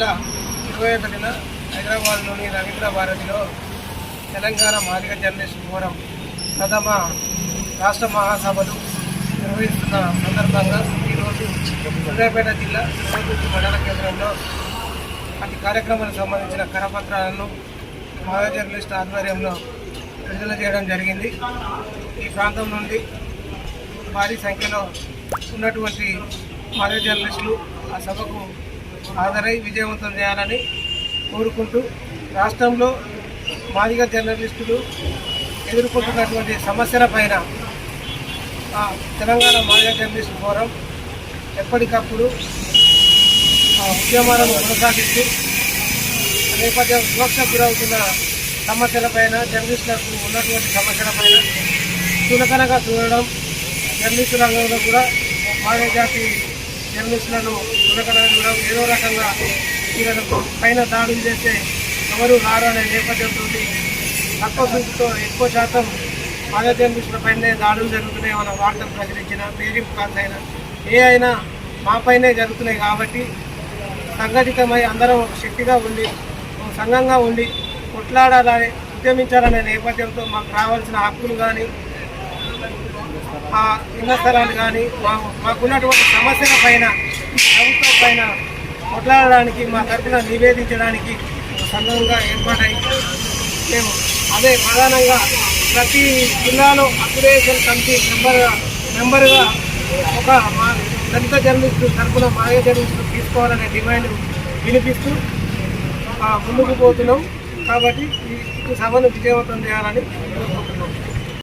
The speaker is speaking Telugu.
నెల ఇరవై ఒకటిన హైదరాబాద్లోని రవీంద్ర భారతిలో తెలంగాణ మాదిక జర్నలిస్ట్ ఫోరం ప్రథమ రాష్ట్ర మహాసభలు నిర్వహిస్తున్న సందర్భంగా ఈరోజు సూర్యాపేట జిల్లా తిరుపతి మండల కేంద్రంలో అతి కార్యక్రమానికి సంబంధించిన కరపత్రాలను మాదిక జర్నలిస్ట్ ఆధ్వర్యంలో విడుదల చేయడం జరిగింది. ఈ ప్రాంతం నుండి భారీ సంఖ్యలో ఉన్నటువంటి మాదిక జర్నలిస్టులు ఆ సభకు హాజరై విజయవంతం చేయాలని కోరుకుంటూ రాష్ట్రంలో మాదిగ జర్నలిస్టులు ఎదుర్కొంటున్నటువంటి సమస్యల పైన తెలంగాణ మాదిగ జర్నలిస్ట్ ఫోరం ఎప్పటికప్పుడు ఆ, ఉద్యమాలను కొనసాగిస్తూ నేపథ్యం వివక్ష గురవుతున్న సమస్యలపైన జర్నలిస్టులకు ఉన్నటువంటి సమస్యలపైన చులకనగా చూడడం జర్నలిస్టు రంగంలో కూడా మానవ జాతి జర్నలిస్టులను చులకనగా కూడా ఏదో రకంగా వీళ్ళకు పైన దాడులు చేస్తే ఎవరు రారనే నేపథ్యంతో తక్కువ చూపుతో ఎక్కువ శాతం మానవ జర్నలిస్టుల పైనే దాడులు జరుగుతున్నాయి మన వార్తలు ప్రచురించిన బేరింపు కాల్స్ అయినా ఏ అయినా మాపైనే జరుగుతున్నాయి కాబట్టి సంఘటితమై అందరం ఒక శక్తిగా ఉండి ఒక సంఘంగా ఉండి కొట్లాడాలని ఉద్యమించాలనే నేపథ్యంతో మాకు రావాల్సిన హక్కులు కానీ ఆ ఇళ్ళ స్థలాలు కానీ మాకున్నటువంటి సమస్యల పైన ప్రభుత్వం పైన కొట్లాడడానికి మా తరఫున నివేదించడానికి సందర్భంగా సంఘంగా ఏర్పాటై మేము అదే ప్రధానంగా ప్రతి జిల్లాలో అక్యురేషన్ కమిటీ మెంబర్గా మెంబర్గా ఒక మా దళిత జర్నలిస్టు తరఫున మాయ జర్నలిస్టు తీసుకోవాలనే డిమాండ్ వినిపిస్తూ ముందుకు పోతున్నాం. కాబట్టి ఈ సభను విజయవంతం చేయాలని కోరుకుంటున్నాం.